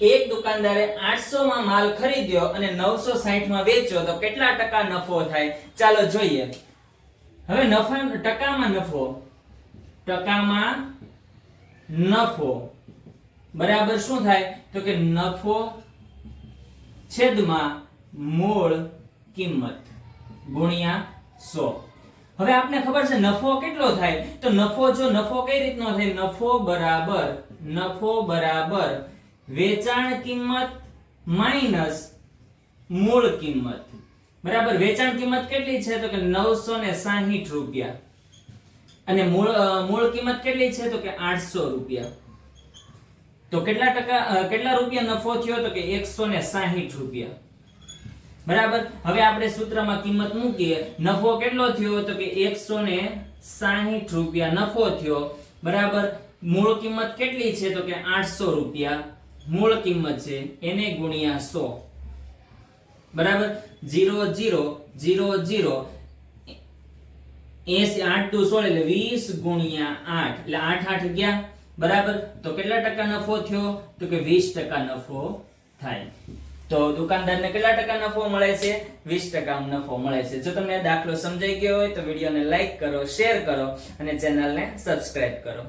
એક દુકાનદારે 800 માં માલ ખરીદ્યો અને 960 માં વેચ્યો, તો કેટલા ટકા નફો થાય? ચાલો જોઈએ. હવે નફા ટકામાં નફો. ટકામાં નફો. બરાબર શું થાય? તો કે નફો છેદમાં મૂળ કિંમત ગુણ્યા 100 હવે આપને ખબર છે, નફો કેટલો થાય? તો નફો જો નફો કઈ રીતનો થાય? નફો બરાબર નફો બરાબર વેચાણ કિંમત માઇનસ મૂળ કિંમત. બરાબર, વેચાણ કિંમત કેટલી છે? તો કે 960 રૂપિયા. અને મૂળ મૂળ કિંમત કેટલી છે? તો કે 800 રૂપિયા. તો કેટલા ટકા કેટલા રૂપિયા નફો થયો? તો કે 160 રૂપિયા. બરાબર? હવે આપણે સૂત્રમાં કિંમત મૂકીએ. નફો કેટલો થયો? તો કે 160 રૂપિયા નફો થયો. બરાબર? મૂળ કિંમત કેટલી છે? તો કે 800 રૂપિયા. મૂળ કિંમત છે એને ગુણ્યા સો. બરાબર? 0 0 0 0 એસી, આઠ, દુ, સોળ એટલે વીસ ગુણ્યા આઠ. એટલે આઠ આઠ ગયા. બરાબર? તો કેટલા ટકા નફો થયો? તો કે વીસ ટકા નફો થાય. તો દુકાનદારને કેટલા ટકા નફો મળે છે? વીસ ટકા નફો મળે છે. જો તમને દાખલો સમજાઈ ગયો હોય તો વિડીયોને લાઈક કરો, શેર કરો અને ચેનલને સબસ્ક્રાઇબ કરો.